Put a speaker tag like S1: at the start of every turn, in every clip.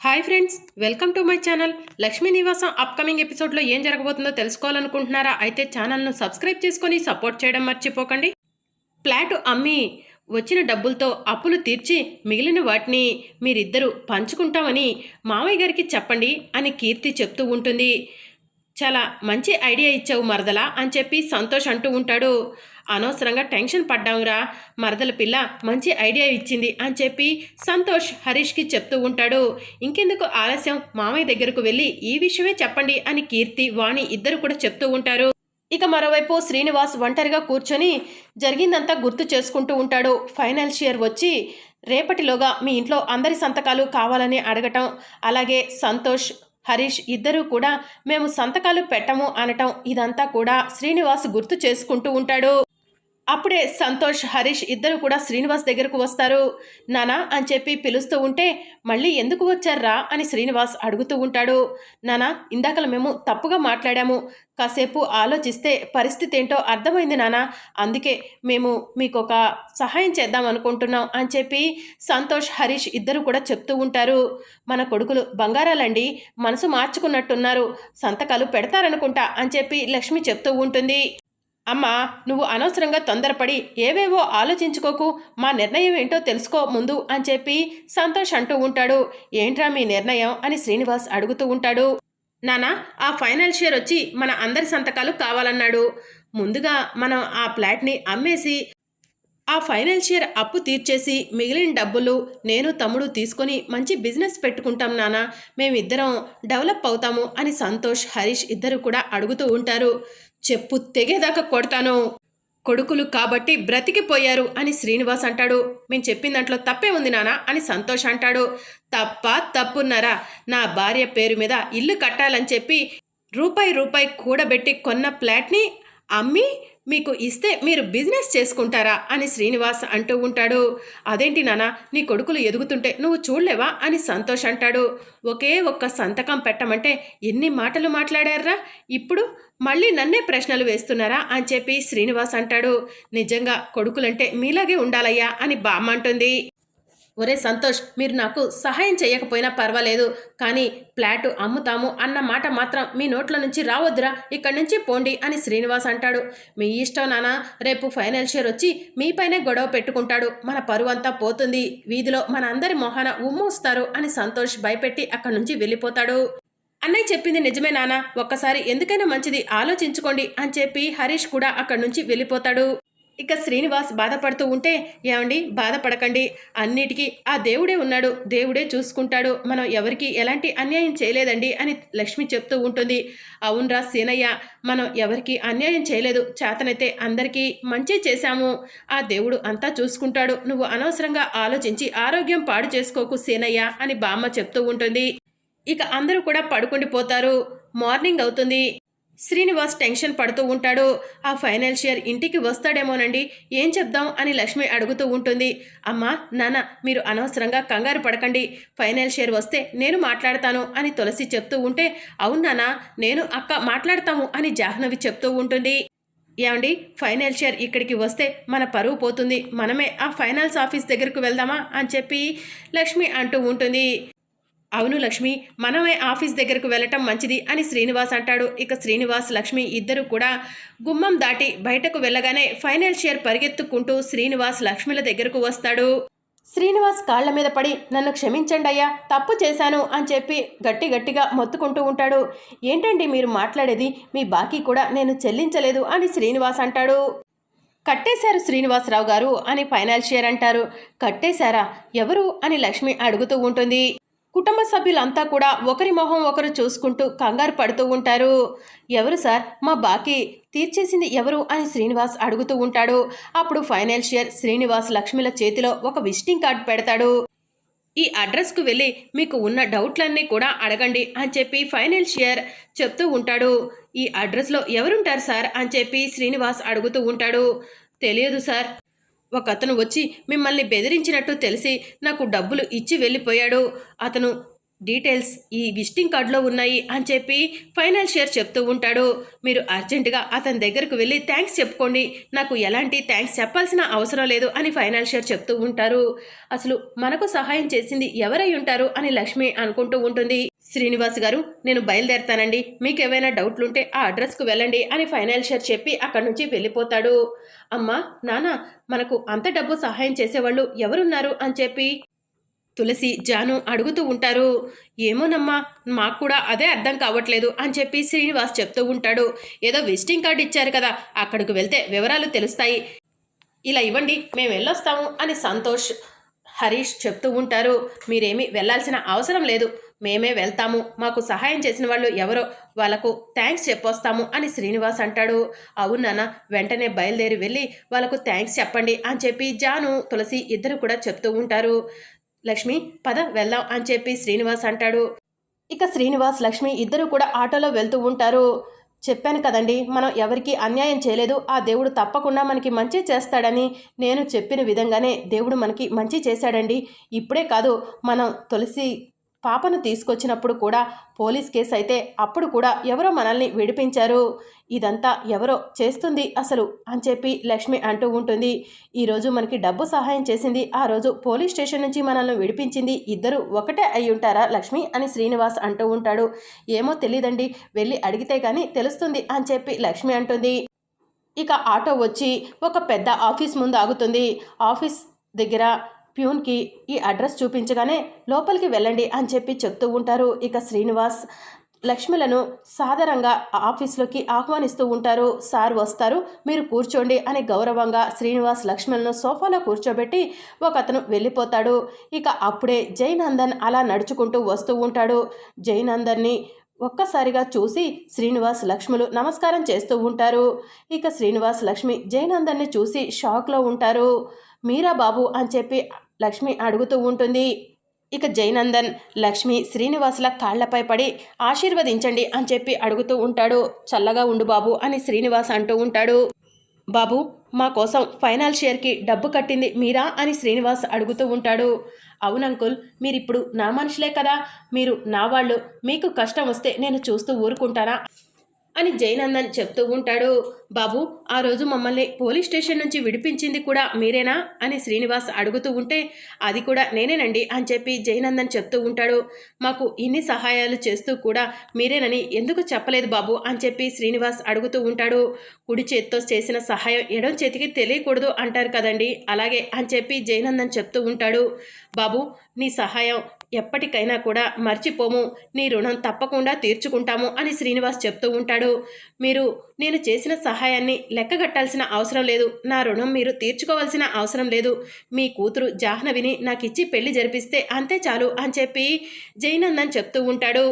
S1: Hi friends welcome to my channel. Lakshmi నివాసం upcoming ఎపిసోడ్లో ఏం జరగబోతుందో తెలుసుకోవాలనుకుంటున్నారా? అయితే ఛానల్ను సబ్స్క్రైబ్ చేసుకొని సపోర్ట్ చేయడం మర్చిపోకండి. ఫ్లాటు అమ్మి వచ్చిన డబ్బులతో అప్పులు తీర్చి మిగిలిన వాటిని మీరిద్దరూ పంచుకుంటామని మామయ్య గారికి చెప్పండి అని కీర్తి చెప్తూ ఉంటుంది. చాలా మంచి ఐడియా ఇచ్చావు మరదలా అని చెప్పి సంతోష్ అంటూ ఉంటాడు. అనవసరంగా టెన్షన్ పడ్డాంరా మరదల పిల్ల మంచి ఐడియా ఇచ్చింది అని చెప్పి సంతోష్ హరీష్కి చెప్తూ ఉంటాడు. ఇంకెందుకు ఆలస్యం? మామయ్య దగ్గరకు వెళ్ళి ఈ విషయమే చెప్పండి అని కీర్తి వాణి ఇద్దరు కూడా చెప్తూ ఉంటారు. ఇక మరోవైపు శ్రీనివాస్ ఒంటరిగా కూర్చొని జరిగిందంతా గుర్తు చేసుకుంటూ ఉంటాడు. ఫైనాన్షియర్ వచ్చి రేపటిలోగా మీ ఇంట్లో అందరి సంతకాలు కావాలని అడగటం. అలాగే సంతోష్ హరీష్ ఇద్దరూ కూడా మేము సంతకాలు పెట్టము అనటం ఇదంతా కూడా శ్రీనివాస్ గుర్తు చేసుకుంటూ ఉంటాడు. అప్పుడే సంతోష్ హరీష్ ఇద్దరు కూడా శ్రీనివాస్ దగ్గరకు వస్తారు. నానా అని చెప్పి పిలుస్తూ ఉంటే మళ్ళీ ఎందుకు వచ్చారా అని శ్రీనివాస్ అడుగుతూ ఉంటాడు. నానా ఇందాకల మేము తప్పుగా మాట్లాడాము. కాసేపు ఆలోచిస్తే పరిస్థితి ఏంటో అర్థమైంది నానా. అందుకే మేము మీకు ఒక సహాయం చేద్దాం అనుకుంటున్నాం అని చెప్పి సంతోష్ హరీష్ ఇద్దరు కూడా చెప్తూ ఉంటారు. మన కొడుకులు బంగారాలండి. మనసు మార్చుకున్నట్టున్నారు. సంతకాలు పెడతారనుకుంటా అని చెప్పి లక్ష్మి చెప్తూ ఉంటుంది. అమ్మా నువ్వు అనవసరంగా తొందరపడి ఏవేవో ఆలోచించుకోకు. మా నిర్ణయం ఏంటో తెలుసుకో ముందు అని చెప్పి సంతోష్ అంటూ ఉంటాడు. ఏంట్రా మీ నిర్ణయం అని శ్రీనివాస్ అడుగుతూ ఉంటాడు. నానా ఆ ఫైనాన్షియర్ వచ్చి మన అందరి సంతకాలు కావాలన్నాడు. ముందుగా మనం ఆ ఫ్లాట్ని అమ్మేసి ఆ ఫైనాన్షియర్ అప్పు తీర్చేసి మిగిలిన డబ్బులు నేను తమ్ముడు తీసుకొని మంచి బిజినెస్ పెట్టుకుంటాం నానా మేమిద్దరం డెవలప్ అవుతాము అని సంతోష్ హరీష్ ఇద్దరు కూడా అడుగుతూ ఉంటారు. చెప్పు తెగేదాకా కొడతాను. కొడుకులు కాబట్టి బ్రతికిపోయారు అని శ్రీనివాస్ అంటాడు. మేము చెప్పిన దాంట్లో తప్పే ఉంది నానా అని సంతోష్ అంటాడు. తప్ప తప్పున్నారా? నా భార్య పేరు మీద ఇల్లు కట్టాలని చెప్పి రూపాయి రూపాయి కూడబెట్టి కొన్న ఫ్లాట్ని అమ్మి మీకు ఇస్తే మీరు బిజినెస్ చేసుకుంటారా? అని శ్రీనివాస్ అంటూ ఉంటాడు. అదేంటి నాన్న నీ కొడుకులు ఎదుగుతుంటే నువ్వు చూడలేవా? అని సంతోష్ అంటాడు. ఒకే ఒక్క సంతకం పెట్టమంటే ఎన్ని మాటలు మాట్లాడారా ఇప్పుడు మళ్ళీ నన్నే ప్రశ్నలు వేస్తున్నారా? అని చెప్పి శ్రీనివాస్ అంటాడు. నిజంగా కొడుకులంటే మీలాగే ఉండాలయ్యా అని బామ్మ అంటుంది. ఒరే సంతోష్ మీరు నాకు సహాయం చేయకపోయినా పర్వాలేదు కానీ ఫ్లాట్ అమ్ముతాము అన్న మాట మాత్రం మీ నోట్ల నుంచి రావద్దురా ఇక్కడి నుంచి పోండి అని శ్రీనివాస్ అంటాడు. మీ ఇష్టం నానా రేపు ఫైనాన్షియర్ వచ్చి మీపైనే గొడవ పెట్టుకుంటాడు. మన పరువు అంతా పోతుంది వీధిలో మన అందరి మొహాన ఉమ్మూస్తారు అని సంతోష్ భయపెట్టి అక్కడి నుంచి వెళ్ళిపోతాడు. అన్నయ్య చెప్పింది నిజమే నాన్న ఒక్కసారి ఎందుకైనా మంచిది ఆలోచించుకోండి అని చెప్పి హరీష్ కూడా అక్కడి నుంచి వెళ్ళిపోతాడు. ఇక శ్రీనివాస్ బాధపడుతూ ఉంటే ఏమండి? బాధపడకండి. అన్నిటికీ ఆ దేవుడే ఉన్నాడు. దేవుడే చూసుకుంటాడు. మనం ఎవరికి ఎలాంటి అన్యాయం చేయలేదండి అని లక్ష్మి చెప్తూ ఉంటుంది. అవునరా సీనయ్య మనం ఎవరికి అన్యాయం చేయలేదు. చేతనైతే అందరికీ మంచి చేశాము. ఆ దేవుడు అంతా చూసుకుంటాడు. నువ్వు అనవసరంగా ఆలోచించి ఆరోగ్యం పాడు చేసుకోకు సీనయ్య అని బామ్మ చెప్తూ ఉంటుంది. ఇక అందరూ కూడా పడుకుండిపోతారు. మార్నింగ్ అవుతుంది. శ్రీనివాస్ టెన్షన్ పడుతూ ఉంటాడు. ఆ ఫైనాన్షియర్ ఇంటికి వస్తాడేమోనండి. ఏం చెప్దాం అని లక్ష్మి అడుగుతూ ఉంటుంది. అమ్మా నాన్న మీరు అనవసరంగా కంగారు పడకండి. ఫైనాన్షియర్ వస్తే నేను మాట్లాడతాను అని తులసి చెప్తూ ఉంటే అవును నాన్న నేను అక్క మాట్లాడతాము అని జాహ్నవి చెప్తూ ఉంటుంది. ఏమండి ఫైనాన్షియర్ ఇక్కడికి వస్తే మన పరువు పోతుంది. మనమే ఆ ఫైనాన్స్ ఆఫీస్ దగ్గరకు వెళ్దామా అని చెప్పి లక్ష్మి అంటూ ఉంటుంది. అవును లక్ష్మి మనమే ఆఫీస్ దగ్గరకు వెళ్ళటం మంచిది అని శ్రీనివాస్ అంటాడు. ఇక శ్రీనివాస్ లక్ష్మి ఇద్దరు కూడా గుమ్మం దాటి బయటకు వెళ్ళగానే ఫైనాన్షియర్ పరిగెత్తుకుంటూ శ్రీనివాస్ లక్ష్మిల దగ్గరకు వస్తాడు. శ్రీనివాస్ కాళ్ళ మీద పడి నన్ను క్షమించండి అయ్యా తప్పు చేశాను అని చెప్పి గట్టి గట్టిగా మొత్తుకుంటూ ఉంటాడు. ఏంటండి మీరు మాట్లాడేది? మీ బాకీ కూడా నేను చెల్లించలేదు అని శ్రీనివాస్ అంటాడు. కట్టేశారు శ్రీనివాసరావు గారు అని ఫైనాన్షియర్ అంటారు. కట్టేశారా? ఎవరు? అని లక్ష్మి అడుగుతూ ఉంటుంది. కుటుంబ సభ్యులంతా కూడా ఒకరి మొహం ఒకరు చూసుకుంటూ కంగారు పడుతూ ఉంటారు. ఎవరు సార్? మా బాకీ తీర్చేసింది ఎవరు? అని శ్రీనివాస్ అడుగుతూ ఉంటాడు. అప్పుడు ఫైనాన్షియర్ శ్రీనివాస్ లక్ష్మిల చేతిలో ఒక విజిటింగ్ కార్డు పెడతాడు. ఈ అడ్రస్కు వెళ్ళి మీకు ఉన్న డౌట్లన్నీ కూడా అడగండి అని చెప్పి ఫైనాన్షియర్ చెప్తూ ఉంటాడు. ఈ అడ్రస్లో ఎవరుంటారు సార్? అని చెప్పి శ్రీనివాస్ అడుగుతూ ఉంటాడు. తెలియదు సార్. ఒక అతను వచ్చి మిమ్మల్ని బెదిరించినట్టు తెలిసి నాకు డబ్బులు ఇచ్చి వెళ్ళిపోయాడు. అతను డీటెయిల్స్ ఈ విజిటింగ్ కార్డులో ఉన్నాయి అని చెప్పి ఫైనాన్షియర్ చెప్తూ ఉంటాడు. మీరు అర్జెంటుగా అతని దగ్గరకు వెళ్ళి థ్యాంక్స్ చెప్పుకోండి. నాకు ఎలాంటి థ్యాంక్స్ చెప్పాల్సిన అవసరం లేదు అని ఫైనాన్షియర్ చెప్తూ ఉంటారు. అసలు మనకు సహాయం చేసింది ఎవరై ఉంటారు అని లక్ష్మి అనుకుంటూ ఉంటుంది. శ్రీనివాస్ గారు నేను బయలుదేరతానండి. మీకు ఏమైనా డౌట్లు ఉంటే ఆ అడ్రస్కు వెళ్ళండి అని ఫైనాన్షియర్ చెప్పి అక్కడి నుంచి వెళ్ళిపోతాడు. అమ్మా నాన్న మనకు అంత డబ్బు సహాయం చేసేవాళ్ళు ఎవరున్నారు అని చెప్పి తులసి జాను అడుగుతూ ఉంటారు. ఏమోనమ్మా మాకు కూడా అదే అర్థం కావట్లేదు అని చెప్పి శ్రీనివాస్ చెప్తూ ఉంటాడు. ఏదో విజిటింగ్ కార్డు ఇచ్చారు కదా అక్కడికి వెళ్తే వివరాలు తెలుస్తాయి. ఇలా ఇవ్వండి మేము వెళ్ళొస్తాము అని సంతోష్ హరీష్ చెప్తూ ఉంటారు. మీరేమీ వెళ్ళాల్సిన అవసరం లేదు. మేమే వెళ్తాము. మాకు సహాయం చేసిన వాళ్ళు ఎవరో వాళ్ళకు థ్యాంక్స్ చెప్పొస్తాము అని శ్రీనివాస్ అంటాడు. అవునాన్న వెంటనే బయలుదేరి వెళ్ళి వాళ్ళకు థ్యాంక్స్ చెప్పండి అని చెప్పి జాను తులసి ఇద్దరు కూడా చెప్తూ ఉంటారు. లక్ష్మి పద వెళ్దాం అని చెప్పి శ్రీనివాస్ అంటాడు. ఇక శ్రీనివాస్ లక్ష్మి ఇద్దరు కూడా ఆటోలో వెళ్తూ ఉంటారు. చెప్పాను కదండి మనం ఎవరికి అన్యాయం చేయలేదు. ఆ దేవుడు తప్పకుండా మనకి మంచి చేస్తాడని నేను చెప్పిన విధంగానే దేవుడు మనకి మంచి చేశాడండి. ఇప్పుడే కాదు మనం తులసి పాపను తీసుకొచ్చినప్పుడు కూడా పోలీస్ కేసు అయితే అప్పుడు కూడా ఎవరో మనల్ని విడిపించారు. ఇదంతా ఎవరో చేస్తుంది అసలు అని చెప్పి లక్ష్మి అంటూ ఉంటుంది. ఈరోజు మనకి డబ్బు సహాయం చేసింది ఆ రోజు పోలీస్ స్టేషన్ నుంచి మనల్ని విడిపించింది ఇద్దరు ఒకటే అయి ఉంటారా లక్ష్మి అని శ్రీనివాస్ అంటూ ఉంటాడు. ఏమో తెలియదండి వెళ్ళి అడిగితే కానీ తెలుస్తుంది అని చెప్పి లక్ష్మి అంటుంది. ఇక ఆటో వచ్చి ఒక పెద్ద ఆఫీస్ ముందు ఆగుతుంది. ఆఫీస్ దగ్గర ప్యూన్కి ఈ అడ్రస్ చూపించగానే లోపలికి వెళ్ళండి అని చెప్పి చెప్తూ ఉంటారు. ఇక శ్రీనివాస్ లక్ష్మిలను సాధారణంగా ఆఫీస్లోకి ఆహ్వానిస్తూ ఉంటారు. సార్ వస్తారు మీరు కూర్చోండి అని గౌరవంగా శ్రీనివాస్ లక్ష్మణ్ను సోఫాలో కూర్చోబెట్టి ఒక అతను వెళ్ళిపోతాడు. ఇక అప్పుడే జైనందన్ అలా నడుచుకుంటూ వస్తూ ఉంటాడు. జైనందన్ని ఒక్కసారిగా చూసి శ్రీనివాస్ లక్ష్ములు నమస్కారం చేస్తూ ఉంటారు. ఇక శ్రీనివాస్ లక్ష్మి జైనందన్ని చూసి షాక్లో ఉంటారు. మీరా బాబు అని చెప్పి లక్ష్మి అడుగుతూ ఉంటుంది. ఇక జైనందన్ లక్ష్మి శ్రీనివాసుల కాళ్ళపై పడి ఆశీర్వదించండి అని చెప్పి అడుగుతూ ఉంటాడు. చల్లగా ఉండు బాబు అని శ్రీనివాస్ అంటూ ఉంటాడు. బాబు మా కోసం ఫైనల్ షేర్కి డబ్బు కట్టింది మీరా అని శ్రీనివాస్ అడుగుతూ ఉంటాడు. అవును అంకుల్ మీరిప్పుడు నా మనుషులే కదా. మీరు నా వాళ్ళు. మీకు కష్టం వస్తే నేను చూస్తూ ఊరుకుంటానా? అని జయనందన్ చెప్తూ ఉంటాడు. బాబు ఆ రోజు మమ్మల్ని పోలీస్ స్టేషన్ నుంచి విడిపించింది కూడా మీరేనా? అని శ్రీనివాస్ అడుగుతూ ఉంటే అది కూడా నేనేనండి అని చెప్పి జయనందన్ చెప్తూ ఉంటాడు. మాకు ఇన్ని సహాయాలు చేస్తూ కూడా మీరేనని ఎందుకు చెప్పలేదు బాబు? అని చెప్పి శ్రీనివాస్ అడుగుతూ ఉంటాడు. కుడి చేతితో చేసిన సహాయం ఎడం చేతికి తెలియకూడదు అంటారు కదండి అలాగే అని చెప్పి జయనందన్ చెప్తూ ఉంటాడు. బాబు నీ సహాయం ఎప్పటికైనా కూడా మర్చిపోము. నీ రుణం తప్పకుండా తీర్చుకుంటాము అని శ్రీనివాస్ చెప్తూ ఉంటాడు. మీరు నేను చేసిన సహాయాన్ని లెక్కగట్టాల్సిన అవసరం లేదు. నా రుణం మీరు తీర్చుకోవాల్సిన అవసరం లేదు. మీ కూతురు జాహ్నవిని నాకిచ్చి పెళ్ళి జరిపిస్తే అంతే చాలు అని చెప్పి జైనందన్ చెప్తూ ఉంటాడు.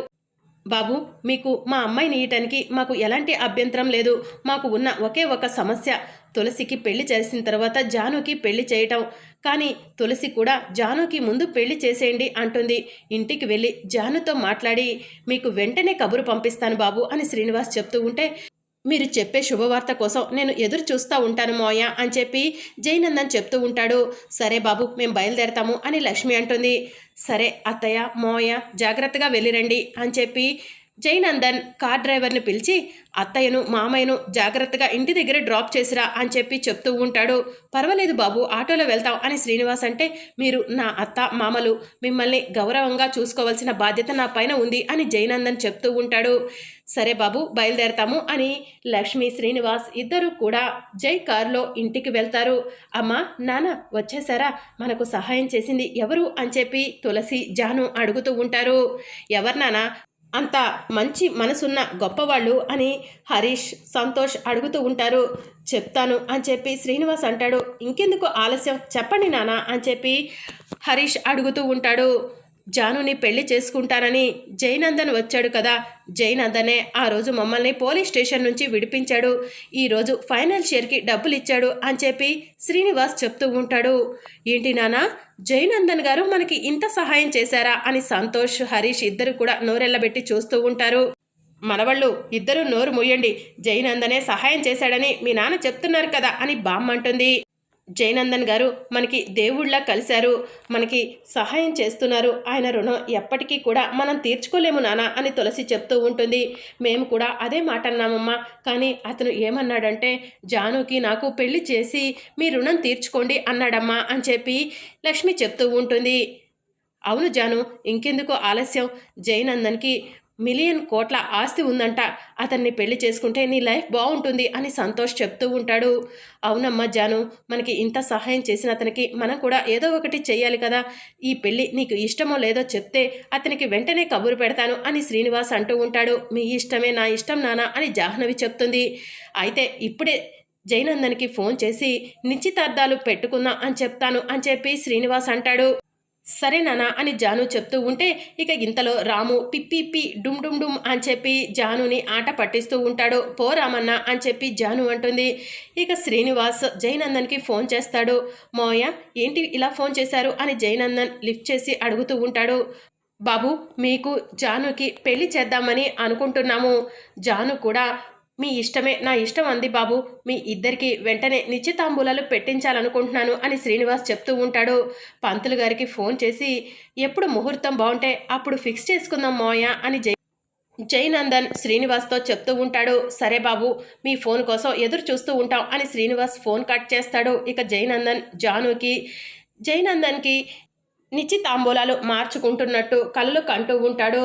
S1: బాబు మీకు మా అమ్మాయిని ఇయటానికి మాకు ఎలాంటి అభ్యంతరం లేదు. మాకు ఉన్న ఒకే ఒక సమస్య. తులసికి పెళ్ళి చేసిన తర్వాత జానుకి పెళ్ళి చేయటం. కానీ తులసి కూడా జానుకి ముందు పెళ్ళి చేసేయండి అంటుంది. ఇంటికి వెళ్ళి జానుతో మాట్లాడి మీకు వెంటనే కబురు పంపిస్తాను బాబు అని శ్రీనివాస్ చెప్తూ ఉంటే మీరు చెప్పే శుభవార్త కోసం నేను ఎదురు చూస్తూ ఉంటాను మోయ అని చెప్పి జైనందన్ చెప్తూ ఉంటాడు. సరే బాబు మేము బయలుదేరతాము అని లక్ష్మి అంటుంది. సరే అత్తయ్య మోయ జాగ్రత్తగా వెళ్ళిరండి అని చెప్పి జైనందన్ కార్ డ్రైవర్ని పిలిచి అత్తయ్యను మామయ్యను జాగ్రత్తగా ఇంటి దగ్గర డ్రాప్ చేసిరా అని చెప్పి చెప్తూ ఉంటాడు. పర్వాలేదు బాబు ఆటోలో వెళ్తాం అని శ్రీనివాస్ అంటే మీరు నా అత్త మామలు మిమ్మల్ని గౌరవంగా చూసుకోవాల్సిన బాధ్యత నా పైన ఉంది అని జైనందన్ చెప్తూ ఉంటాడు. సరే బాబు బయలుదేరతాము అని లక్ష్మి శ్రీనివాస్ ఇద్దరు కూడా జై కారులో ఇంటికి వెళ్తారు. అమ్మా నాన్న వచ్చేసారా? మనకు సహాయం చేసింది ఎవరు? అని చెప్పి తులసి జాను అడుగుతూ ఉంటారు. ఎవరు నాన్న? అంత మంచి మనసున్న గొప్పవాళ్ళు అని హరీష్ సంతోష్ అడుగుతూ ఉంటారు. చెప్తాను అని చెప్పి శ్రీనివాస్ అంటాడు. ఇంకెందుకు ఆలస్యం? చెప్పండి నానా అని చెప్పి హరీష్ అడుగుతూ ఉంటాడు. జానుని పెళ్ళి చేసుకుంటానని జైనందన్ వచ్చాడు కదా. జైనందనే ఆ రోజు మమ్మల్ని పోలీస్ స్టేషన్ నుంచి విడిపించాడు. ఈరోజు ఫైనల్ షేర్కి డబ్బులు ఇచ్చాడు అని చెప్పి శ్రీనివాస్ చెప్తూ ఉంటాడు. ఏంటి నానా జైనందన్ గారు మనకి ఇంత సహాయం చేశారా అని సంతోష్ హరీష్ ఇద్దరు కూడా నోరెళ్ళబెట్టి చూస్తూ ఉంటారు. మనవాళ్ళు ఇద్దరు నోరు మూయండి. జైనందనే సహాయం చేశాడని మీ నాన్న చెప్తున్నారు కదా అని బామ్మంటుంది. జయనందన్ గారు మనకి దేవుళ్ళ కలిశారు మనకి సహాయం చేస్తున్నారు. ఆయన రుణం ఎప్పటికీ కూడా మనం తీర్చుకోలేము నానా అని తులసి చెప్తూ ఉంటుంది. మేము కూడా అదే మాట అన్నామమ్మా. కానీ అతను ఏమన్నాడంటే జానుకి నాకు పెళ్ళి చేసి మీ రుణం తీర్చుకోండి అన్నాడమ్మా అని చెప్పి లక్ష్మి చెప్తూ ఉంటుంది. అవును జాను ఇంకెందుకు ఆలస్యం? జయనందన్కి మిలియన్ కోట్ల ఆస్తి ఉందంట. అతన్ని పెళ్ళి చేసుకుంటే నీ లైఫ్ బాగుంటుంది అని సంతోష్ చెప్తూ ఉంటాడు. అవునమ్మా జాను మనకి ఇంత సహాయం చేసిన అతనికి మనం కూడా ఏదో ఒకటి చేయాలి కదా. ఈ పెళ్ళి నీకు ఇష్టమో లేదో చెప్తే అతనికి వెంటనే కబురు పెడతాను అని శ్రీనివాస్ అంటూ ఉంటాడు. మీ ఇష్టమే నా ఇష్టం నానా అని జాహ్నవి చెప్తుంది. అయితే ఇప్పుడే జయనందన్కి ఫోన్ చేసి నిశ్చితార్థాలు పెట్టుకుందాం అని చెప్తాను అని చెప్పి శ్రీనివాస్ అంటాడు. సరే నానా అని జాను చెప్తూ ఉంటే ఇక ఇంతలో రాము పిప్పి పి డుమ్ డుమ్ డుమ్ అని చెప్పి జానుని ఆట పట్టిస్తూ ఉంటాడు. పో రామన్న అని చెప్పి జాను అంటుంది. ఇక శ్రీనివాస్ జయనందన్కి ఫోన్ చేస్తాడు. మోయ ఏంటి ఇలా ఫోన్ చేశారు అని జయనందన్ లిఫ్ట్ చేసి అడుగుతూ ఉంటాడు. బాబు మీకు జానుకి పెళ్ళి చేద్దామని అనుకుంటున్నాము. జాను కూడా మీ ఇష్టమే నా ఇష్టం అంది బాబు. మీ ఇద్దరికి వెంటనే నిశ్చితాంబూలాలు పెట్టించాలనుకుంటున్నాను అని శ్రీనివాస్ చెప్తూ ఉంటాడు. పంతులు గారికి ఫోన్ చేసి ఎప్పుడు ముహూర్తం బాగుంటే అప్పుడు ఫిక్స్ చేసుకుందాం మోయ అని జై జైనందన్ శ్రీనివాస్తో చెప్తూ ఉంటాడు. సరే బాబు మీ ఫోన్ కోసం ఎదురు చూస్తూ ఉంటాం అని శ్రీనివాస్ ఫోన్ కట్ చేస్తాడు. ఇక జైనందన్ జానుకి జైనందన్కి నిశ్చితాంబూలాలు మార్చుకుంటున్నట్టు కళ్ళు కంటూ ఉంటాడు.